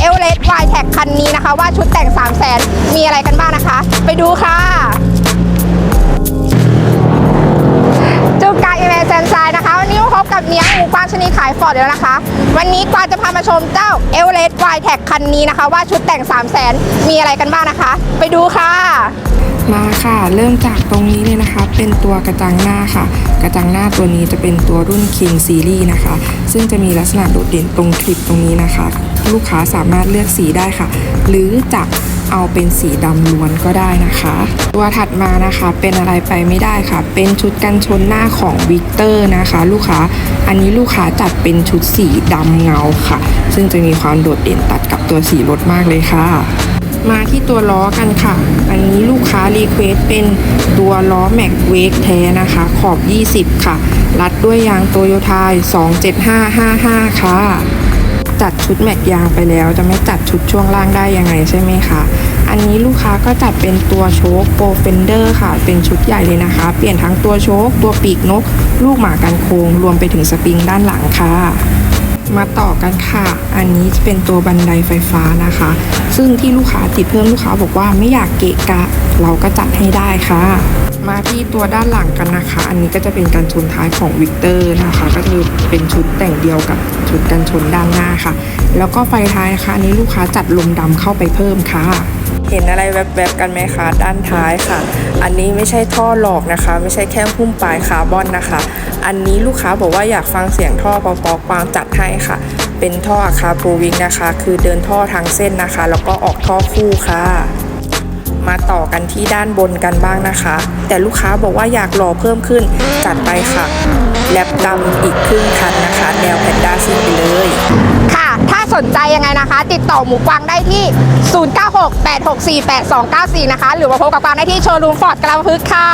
เอเวอเรสต์วายแท็กคันนี้นะคะ ว่าชุดแต่ง 3 0 0แสนมีอะไรกันบ้างนะคะ ไปดูค่ะจูกาอีเมเซนไซนะคะวันนี้มาพบกับเนี้ยหมูกวางชนีขายฟอร์ดแล้วนะคะ วันนี้กวางจะพามาชมเจ้าเอเวอเรสต์วายแท็กคันนี้นะคะ ว่าชุดแต่ง 3 0 0แสนมีอะไรกันบ้างนะคะ ไปดูค่ะมาค่ะ เริ่มจากตรงนี้เลยนะคะ เป็นตัวกระจังหน้าค่ะ กระจังหน้าตัวนี้จะเป็นตัวรุ่น King Series นะคะ ซึ่งจะมีลักษณะโดดเด่นตรงคลิปตรงนี้นะคะ ลูกค้าสามารถเลือกสีได้ค่ะ หรือจะเอาเป็นสีดำล้วนก็ได้นะคะ ตัวถัดมานะคะเป็นอะไรไปไม่ได้ค่ะ เป็นชุดกันชนหน้าของวิกเตอร์นะคะ ลูกค้าอันนี้ลูกค้าจัดเป็นชุดสีดำเงาค่ะ ซึ่งจะมีความโดดเด่นตัดกับตัวสีรถมากเลยค่ะ มาที่ตัวล้อกันค่ะ อันนี้ลูกค้ารีเควสเป็นตัวล้อแม็กเวกแท้นะคะ ขอบ 20 ค่ะ รัดด้วยยางโตโยต้า27555 ค่ะ จัดชุดแม็กยางไปแล้ว จะไม่จัดชุดช่วงล่างได้ยังไงใช่ไหมคะ อันนี้ลูกค้าก็จัดเป็นตัวโชคโปรเฟนเดอร์ค่ะ เป็นชุดใหญ่เลยนะคะ เปลี่ยนทั้งตัวโชคตัวปีกนก ลูกหมากันโคงรวมไปถึงสปริงด้านหลังค่ะมาต่อกันค่ะ อันนี้จะเป็นตัวบันไดไฟฟ้านะคะ ซึ่งที่ลูกค้าติดเพิ่มลูกค้าบอกว่าไม่อยากเกะกะ เราก็จัดให้ได้ค่ะ มาที่ตัวด้านหลังกันนะคะ อันนี้ก็จะเป็นการชนท้ายของวิกเตอร์นะคะ ก็คือเป็นชุดแต่งเดียวกับชุดกันชนด้านหน้าค่ะ แล้วก็ไฟท้ายนะคะอันนี้ลูกค้าจัดลมดำเข้าไปเพิ่มค่ะ เห็นอะไรแวบๆกันไหมคะ ด้านท้ายค่ะ อันนี้ไม่ใช่ท่อหลอกนะคะ ไม่ใช่แค่หุ้มปลายคาร์บอนนะคะ อันนี้ลูกค้าบอกว่าอยากฟังเสียงท่อปอปอกวางจัดให้ค่ะ เป็นท่ออาคาโปรวิงนะคะ คือเดินท่อทางเส้นนะคะ แล้วก็ออกท่อคู่ค่ะ มาต่อกันที่ด้านบนกันบ้างนะคะ แต่ลูกค้าบอกว่าอยากรอเพิ่มขึ้นจัดไปค่ะ แลบดำอีกครึ่งคันนะคะ แนวแพนด้าซิ่งไปเลย ค่ะ ถ้าสนใจยังไงนะคะ ติดต่อหมูกวางได้ที่ 0968648294 นะคะ หรือว่าพบกับกวางได้ที่โชว์รูมฟอร์ดกลางพึกค่ะ